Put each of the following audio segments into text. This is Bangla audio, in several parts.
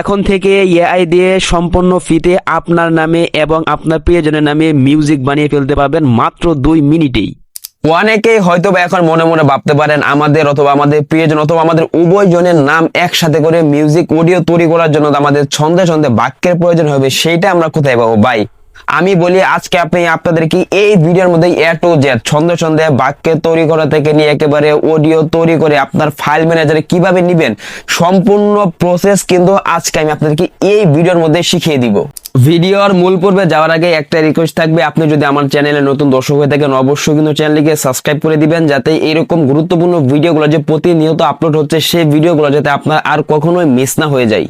এখন থেকে এআই দিয়ে সম্পূর্ণ ফিতে আপনার নামে এবং আপনার প্রিয়জনের নামে মিউজিক বানিয়ে ফেলতে পারবেন মাত্র দুই মিনিটেই। অনেকেই হয়তো বা এখন মনে মনে ভাবতে পারেন, আমাদের অথবা আমাদের প্রিয়জন অথবা আমাদের উভয় জনের নাম একসাথে করে মিউজিক অডিও তৈরি করার জন্য আমাদের ছন্দে ছন্দে বাক্যের প্রয়োজন হবে সেইটা আমরা কোথায় পাবো? ভাই আমি বলি, আজকে আপনি আপনাদেরকে এই ভিডিওর মধ্যে এ টু জেড ছন্দে ছন্দে বাক্য তৈরি করা থেকে নিয়ে একেবারে অডিও তৈরি করে আপনার ফাইল ম্যানেজারে কীভাবে নিবেন, সম্পূর্ণ প্রসেস কিন্তু আজকে আমি আপনাদেরকে এই ভিডিওর মধ্যে শিখিয়ে দিব। ভিডিওর মূল পর্বে যাওয়ার আগে একটা রিকোয়েস্ট থাকবে, আপনি যদি আমার চ্যানেলে নতুন দর্শক হয়ে থাকেন, অবশ্যই কিন্তু চ্যানেলটিকে সাবস্ক্রাইব করে দিবেন, যাতে এরকম গুরুত্বপূর্ণ ভিডিওগুলো যে প্রতিনিয়ত আপলোড হচ্ছে, সেই ভিডিওগুলো যাতে আপনার আর কখনোই মিস না হয়ে যায়।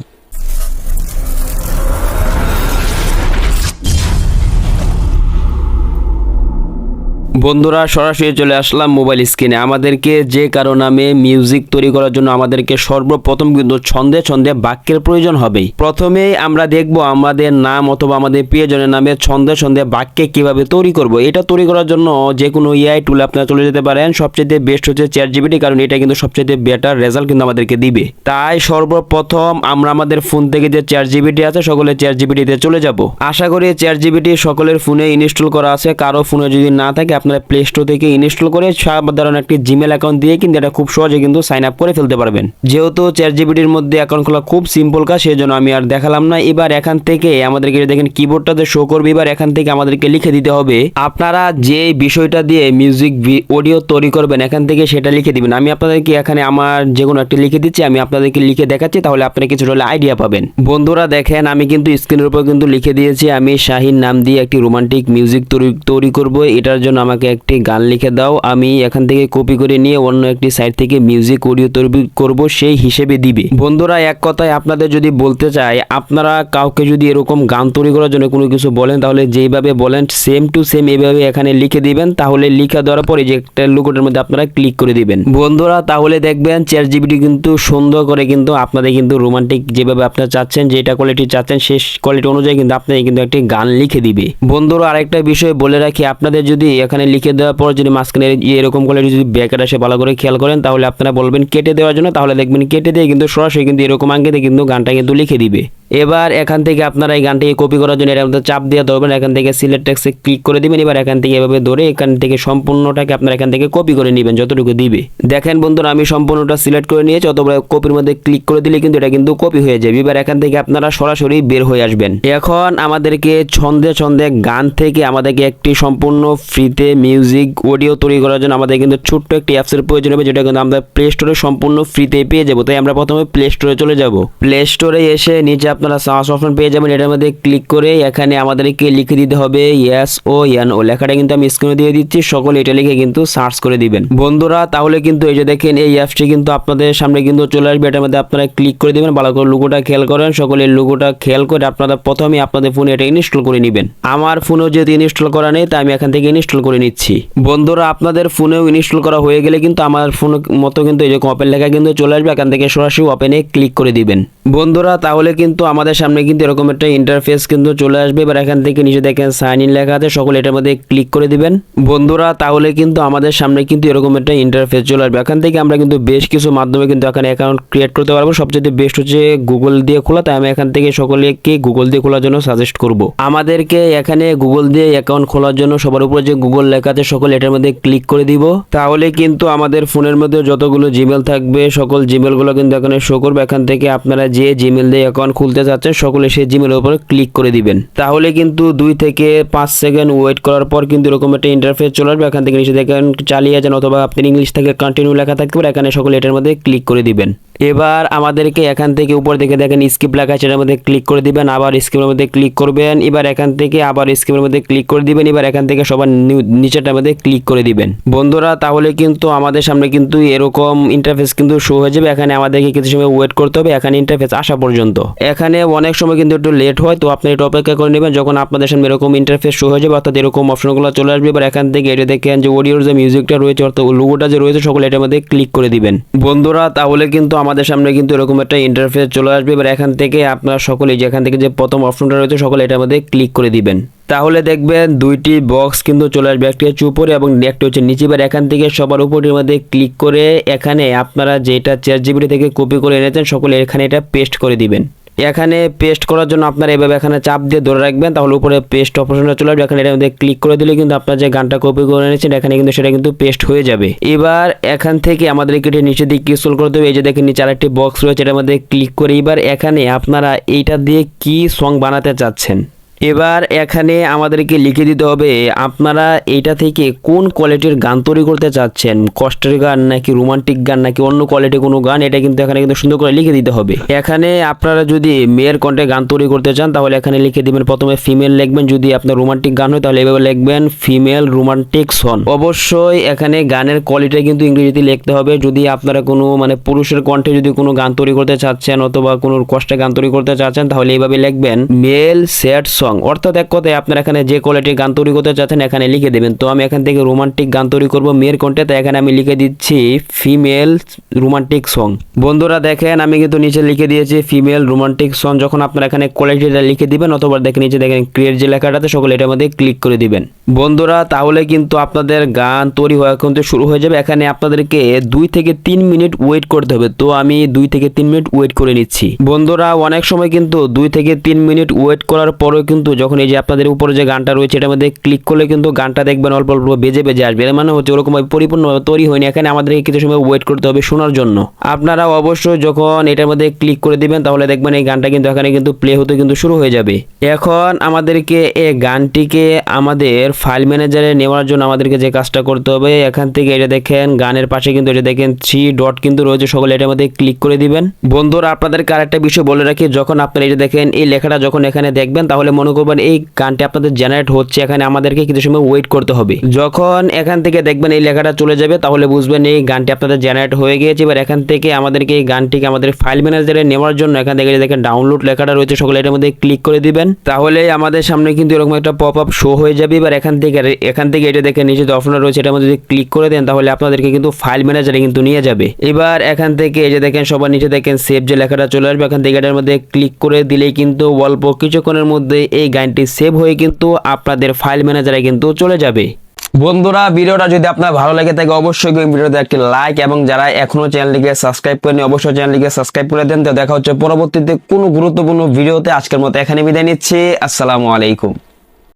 বন্ধুরা, সরাসরি চলে আসলাম মোবাইল স্ক্রিনে আমাদেরকে যে কারও নামে মিউজিক তৈরি করার জন্য আমাদেরকে সর্বপ্রথম কিন্তু ছন্দে ছন্দে বাক্যের প্রয়োজন হবেই। প্রথমেই আমরা দেখব আমাদের নাম অথবা আমাদের প্রিয়জনের নামে ছন্দে ছন্দে বাক্যে কীভাবে তৈরি করব। এটা তৈরি করার জন্য যে কোনো এআই টুলে আপনারা চলে যেতে পারেন। সবচেয়ে বেস্ট হচ্ছে চ্যাট জিবিটি কারণ এটা কিন্তু সবচেয়ে বেটার রেজাল্ট কিন্তু আমাদেরকে দিবে। তাই সর্বপ্রথম আমরা আমাদের ফোন থেকে যে চ্যাট জিবিটি আছে, সকলে চ্যাট জিবিটিতে চলে যাব। আশা করি চ্যাট জিবিটি সকলের ফোনে ইনস্টল করা আছে। কারও ফোনে যদি না থাকে আপনারা প্লে স্টোর থেকে ইনস্টল করে সাধারণ একটি জিমেল অ্যাকাউন্ট দিয়ে কিন্তু এটা খুব সহজে কিন্তু সাইন আপ করে ফেলতে পারবেন। যেহেতু চ্যাট জিবিটির মধ্যে অ্যাকাউন্ট খোলা খুব সিম্পল কাজ সেই জন্য আমি আর দেখালাম না। এবার এখান থেকে আমাদেরকে দেখেন কিবোর্ডটাতে শো করবে। এবার এখান থেকে আমাদেরকে লিখে দিতে হবে, আপনারা যে বিষয়টা দিয়ে মিউজিক অডিও তৈরি করবেন, এখান থেকে সেটা লিখে দিবেন। আমি আপনাদেরকে এখানে আমার যে কোনো একটা লিখে দিচ্ছি, আমি আপনাদেরকে লিখে দেখাচ্ছি, তাহলে আপনারা কিছু হলে আইডিয়া পাবেন। বন্ধুরা দেখেন, আমি কিন্তু স্ক্রিনের উপর কিন্তু লিখে দিয়েছি, আমি শাহিন নাম দিয়ে একটি রোমান্টিক মিউজিক তৈরি তৈরি করব। এটার জন্য আমাকে একটি গান লিখে দাও। আমি এখান থেকে কপি করে নিয়ে অন্য একটি সাইট থেকে মিউজিক অডিও তৈরি করব, সেই হিসেবে দিবে। বন্ধুরা, এক কথায় আপনাদের যদি বলতে চাই, আপনারা কাউকে যদি এরকম গান তৈরি করার জন্য কোনো কিছু বলেন, তাহলে যেইভাবে বলেন সেম টু সেম এইভাবে এখানে লিখে দিবেন। তাহলে লিখে দেওয়ার পরে যে একটা লুকোটার মধ্যে আপনারা ক্লিক করে দিবেন। বন্ধুরা, তাহলে দেখবেন চ্যাট জিবিটি কিন্তু সুন্দর করে কিন্তু আপনাদের কিন্তু রোমান্টিক যেভাবে আপনারা চাচ্ছেন যেটা কোয়ালিটি চাচ্ছেন, সেই কোয়ালিটি অনুযায়ী কিন্তু আপনাদের কিন্তু একটি গান লিখে দিবে। বন্ধুরা, আরেকটা বিষয় বলে রাখি, আপনাদের যদি এখানে লিখে দেওয়ার পর যদি মাঝখানে এরকম কোয়ালিটি যদি ব্যাকেট আসে ভালো করে খেয়াল করেন, তাহলে আপনারা বলবেন কেটে দেওয়ার জন্য, তাহলে দেখবেন কেটে দিয়ে কিন্তু সরাসরি কিন্তু এরকম আঙ্গিতে কিন্তু গানটা কিন্তু লিখে দিবে। এবার এখান থেকে আপনারা এই গানটিকে কপি করার জন্য এর মধ্যে চাপ দিয়ে ধরবেন, এখান থেকে সিলেক্ট টেক্সে ক্লিক করে দিবেন, এবার এখান থেকে এভাবে ধরে এখান থেকে সম্পূর্ণটাকে আপনারা এখান থেকে কপি করে নেবেন যতটুকু দিবে। দেখেন বন্ধুরা, আমি সম্পূর্ণটা সিলেক্ট করে নিয়েছি, অথবা কপির মধ্যে ক্লিক করে দিলে কিন্তু এটা কিন্তু কপি হয়ে যাবে। এবার এখান থেকে আপনারা সরাসরি বের হয়ে আসবেন। এখন আমাদেরকে ছন্দে ছন্দে গান থেকে আমাদেরকে একটি সম্পূর্ণ ফ্রিতে মিউজিক অডিও তৈরি করার জন্য আমাদের কিন্তু ছোট্ট একটি অ্যাপসের প্রয়োজন হবে, যেটা কিন্তু আমরা প্লে স্টোরে সম্পূর্ণ ফ্রিতে পেয়ে যাব। তাই আমরা প্রথমে প্লে স্টোরে চলে যাব। প্লে স্টোরে এসে নিচে আপনারা সার্চ অপশন পেয়ে যাবেন, এটার মধ্যে ক্লিক করে এখানে আমাদেরকে লিখে দিতে হবে ইয়েস ও ইয়ান ও লেখাটা কিন্তু আমি স্ক্রিনে দিয়ে দিচ্ছি, সকলে এটা লিখে কিন্তু সার্চ করে দিবেন। বন্ধুরা, তাহলে কিন্তু এই যে দেখেন, এই অ্যাপসটি কিন্তু আপনাদের সামনে কিন্তু চলে আসবে, এটার মধ্যে আপনারা ক্লিক করে দিবেন, ভালো করে লুগোটা খেয়াল করেন, সকলে লুগোটা খেয়াল করে আপনারা প্রথমে আপনাদের ফোনে এটা ইনস্টল করে নেবেন। আমার ফোনেও যেহেতু ইনস্টল করা নেই, তাই আমি এখান থেকে ইনস্টল করে নিচ্ছি। বন্ধুরা, আপনাদের ফোনেও ইনস্টল করা হয়ে গেলে কিন্তু আমার ফোন মতো কিন্তু যে ওপেন লেখা কিন্তু চলে আসবে, এখান থেকে সরাসরি ওপেনে ক্লিক করে দিবেন। বন্ধুরা, তাহলে কিন্তু আমাদের সামনে কিন্তু এরকম একটা ইন্টারফেস কিন্তু চলে আসবে, এবার এখান থেকে নিচে দেখেন সাইন ইন লেখা আছে, সকলে এটার মধ্যে ক্লিক করে দিবেন। বন্ধুরা, তাহলে কিন্তু আমাদের সামনে কিন্তু এরকম একটা ইন্টারফেস চলে আসবে। এখান থেকে আমরা কিন্তু বেশ কিছু মাধ্যমে কিন্তু এখানে অ্যাকাউন্ট ক্রিয়েট করতে পারব। সবচেয়ে বেস্ট হচ্ছে গুগল দিয়ে খোলা, তাই আমি এখান থেকে সকলেকে গুগল দিয়ে খোলার জন্য সাজেস্ট করব। আমাদেরকে এখানে গুগল দিয়ে অ্যাকাউন্ট খোলার জন্য সবার উপরে যে গুগল লেখা আছে সকলে এটার মধ্যে ক্লিক করে দিব। তাহলে কিন্তু আমাদের ফোনের মধ্যে যতগুলো জিমেল থাকবে, সকল জিমেলগুলো কিন্তু এখানে শো করবে। এখান থেকে আপনারা যে জিমেল দিয়ে অ্যাকাউন্ট খুলতে চাচ্ছেন, সকলে সেই জিমেলের উপরে ক্লিক করে দিবেন। তাহলে কিন্তু দুই থেকে পাঁচ সেকেন্ড ওয়েট করার পর কিন্তু এরকম একটা ইন্টারফেস চলে আসবে। এখান থেকে নিচে দেখেন চালিয়ে যান অথবা আপনি ইংলিশ থেকে কন্টিনিউ লেখা থাকতে পারে, এখানে সকলে এটার মধ্যে ক্লিক করে দিবেন। এবার আমাদেরকে এখান থেকে উপর দিকে দেখেন স্কিপ লেখা এটার মধ্যে ক্লিক করে দিবেন, আবার স্কিপের মধ্যে ক্লিক করবেন, এবার এখান থেকে আবার স্কিপের মধ্যে ক্লিক করে দিবেন, এবার এখান থেকে সবার নি- নিচেরটার মধ্যে ক্লিক করে দিবেন। বন্ধুরা, তাহলে কিন্তু আমাদের সামনে কিন্তু এরকম ইন্টারফেস কিন্তু শো হয়ে যাবে। এখানে আমাদেরকে কিছু সময় ওয়েট করতে হবে, এখানে ইন্টারফেস আসা পর্যন্ত। এখানে অনেক সময় কিন্তু একটু লেট হয়, তো আপনি একটু অপেক্ষা করে নেবেন। যখন আপনাদের সামনে এরকম ইন্টারফেস শো হয়ে যাবে, অর্থাৎ এরকম অপশনগুলো চলে আসবে, এবার এখান থেকে এটা দেখেন যে অডিওর যে মিউজিকটা রয়েছে, অর্থাৎ লোগোটা যে রয়েছে, সকলে এটার মধ্যে ক্লিক করে দিবেন। বন্ধুরা, তাহলে কিন্তু আমাদের সামনে কিন্তু এরকম একটা ইন্টারফেস চলে আসবে। এবার এখান থেকে আপনারা সকলেই যেখান থেকে যে প্রথম অপশনটা রয়েছে, সকলে এটার মধ্যে ক্লিক করে দিবেন। তাহলে দেখবেন দুইটি বক্স কিন্তু চলে আসবে। একটি হচ্ছে উপরে এবং একটি হচ্ছে নিচে। এবার এখান থেকে সবার উপরের মধ্যে ক্লিক করে এখানে আপনারা যেটা চার জিবিটি থেকে কপি করে এনেছেন, সকলে এখানে এটা পেস্ট করে দিবেন। এখানে পেস্ট করার জন্য আপনারা এভাবে এখানে চাপ দিয়ে ধরে রাখবেন, তাহলে উপরে পেস্ট অপশনটা চলে আসবে। এখানে এটার মধ্যে ক্লিক করে দিলে কিন্তু আপনার যে গানটা কপি করে এনেছেন, এখানে কিন্তু সেটা কিন্তু পেস্ট হয়ে যাবে। এবার এখান থেকে আমাদেরকে এটা নিচে দিকে স্ক্রল করতে হবে। এই যে দেখেন নিচে আরেকটি বক্স রয়েছে, এটার মধ্যে ক্লিক করে এবার এখানে আপনারা এইটা দিয়ে কি সং বানাতে চাচ্ছেন? এবার এখানে আমাদেরকে লিখে দিতে হবে, আপনারা এইটা থেকে কোন কোয়ালিটির গান তৈরি করতে চাচ্ছেন? কষ্টের গান নাকি রোমান্টিক গান নাকি অন্য কোয়ালিটির কোনো গান? এটা কিন্তু এখানে কিন্তু সুন্দর করে লিখে দিতে হবে। এখানে আপনারা যদি মেয়ের কণ্ঠে গান তৈরি করতে চান, তাহলে এখানে লিখে দিবেন প্রথমে ফিমেল লিখবেন। যদি আপনার রোমান্টিক গান হয়, তাহলে এভাবে লিখবেন ফিমেল রোমান্টিক সন অবশ্যই এখানে গানের কোয়ালিটি কিন্তু ইংরেজিতে লিখতে হবে। যদি আপনারা কোনো মানে পুরুষের কণ্ঠে যদি কোনো গান তৈরি করতে চাচ্ছেন অথবা কোনো কষ্টে গান তৈরি করতে চাচ্ছেন, তাহলে এইভাবে লিখবেন মেল স্যাড সং অর্থাৎ এক কথায় আপনারা এখানে যে কোয়ালিটির গান তৈরি করতে চাচ্ছেন এখানে লিখে দেবেন। তো আমি এখান থেকে রোমান্টিক গান তৈরি করব মেয়ের কণ্ঠে, তাই এখানে আমি লিখে দিচ্ছি ফিমেল রোমান্টিক সং বন্ধুরা দেখেন, আমি কিন্তু নিচে লিখে দিয়েছি ফিমেল রোমান্টিক সং যখন আপনারা এখানে কোয়ালিটিটা লিখে দিবেন অথবা দেখেন নিচে দেখেন ক্রিয়েট যে লেখাটাতে, সকলে এটার মধ্যে ক্লিক করে দিবেন। বন্ধুরা, তাহলে কিন্তু আপনাদের গান তৈরি হওয়া কিন্তু শুরু হয়ে যাবে। এখানে আপনাদেরকে দুই থেকে তিন মিনিট ওয়েট করতে হবে। তো আমি দুই থেকে তিন মিনিট ওয়েট করে নিচ্ছি। বন্ধুরা, অনেক সময় কিন্তু দুই থেকে তিন মিনিট ওয়েট করার পরেও কিন্তু যখন এই যে আপনাদের উপরে যে গানটা রয়েছে, এটার মধ্যে ক্লিক করলে কিন্তু গানটা দেখবেন অল্প অল্প বেজে বেজে আসবে। এর মানে হচ্ছে ওরকম পরিপূর্ণভাবে তৈরি হয়নি। এখানে আমাদেরকে কিছু সময় ওয়েট করতে হবে শোনার জন্য। আপনারা অবশ্যই যখন এটার মধ্যে ক্লিক করে দিবেন, তাহলে দেখবেন এই গানটা কিন্তু এখানে কিন্তু প্লে হতে কিন্তু শুরু হয়ে যাবে। এখন আমাদেরকে এই গানটিকে আমাদের ফাইল ম্যানেজারে নেওয়ার জন্য আমাদেরকে যে কাজটা করতে হবে, এখান থেকে এটা দেখেন, গানের পাশে কিন্তু এটা দেখেন থ্রি ডট কিন্তু রয়েছে, সকলে এটার মধ্যে ক্লিক করে দিবেন। বন্ধুরা, আপনাদেরকে আরেকটা বিষয় বলে রাখি, যখন আপনারা এটা দেখেন, এই লেখাটা যখন এখানে দেখবেন, তাহলে মনে করবেন এই গানটি আপনাদের জেনারেট হচ্ছে, এখানে আমাদেরকে কিছু সময় ওয়েট করতে হবে। যখন এখান থেকে দেখবেন এই লেখাটা চলে যাবে, তাহলে বুঝবেন এই গানটি আপনাদের জেনারেট হয়ে গিয়েছে। এবার এখান থেকে আমাদেরকে এই গানটিকে আমাদের ফাইল ম্যানেজারে নেওয়ার জন্য এখান থেকে দেখেন ডাউনলোড লেখাটা রয়েছে, সকলে এটার মধ্যে ক্লিক করে দিবেন। তাহলে আমাদের সামনে কিন্তু এরকম একটা পপ আপ শো হয়ে যাবে। এবার এখান থেকে এখান থেকে এটা দেখেন নিচে যে অপশন রয়েছে, এটার মধ্যে যদি ক্লিক করে দেন, তাহলে আপনাদেরকে কিন্তু ফাইল ম্যানেজারে কিন্তু নিয়ে যাবে। এবার এখান থেকে এই যে দেখেন সবার নিচে দেখেন সেভ যে লেখাটা চলে আসবে, এখান থেকে এটার মধ্যে ক্লিক করে দিলেই কিন্তু অল্প কিছুক্ষণের মধ্যে এই গানটি সেভ হয়ে কিন্তু আপনাদের ফাইল ম্যানেজারে কিন্তু চলে যাবে। বন্ধুরা, ভিডিওটা যদি আপনার ভালো লাগে থাকে, অবশ্যই ভিডিওতে একটি লাইক এবং যারা এখনও চ্যানেলটিকে সাবস্ক্রাইব করেনি অবশ্যই চ্যানেলটিকে সাবস্ক্রাইব করে দেন। তো দেখা হচ্ছে পরবর্তীতে কোনো গুরুত্বপূর্ণ ভিডিওতে। আজকের মতো এখানে বিদায় নিচ্ছি। আসসালামু আলাইকুম।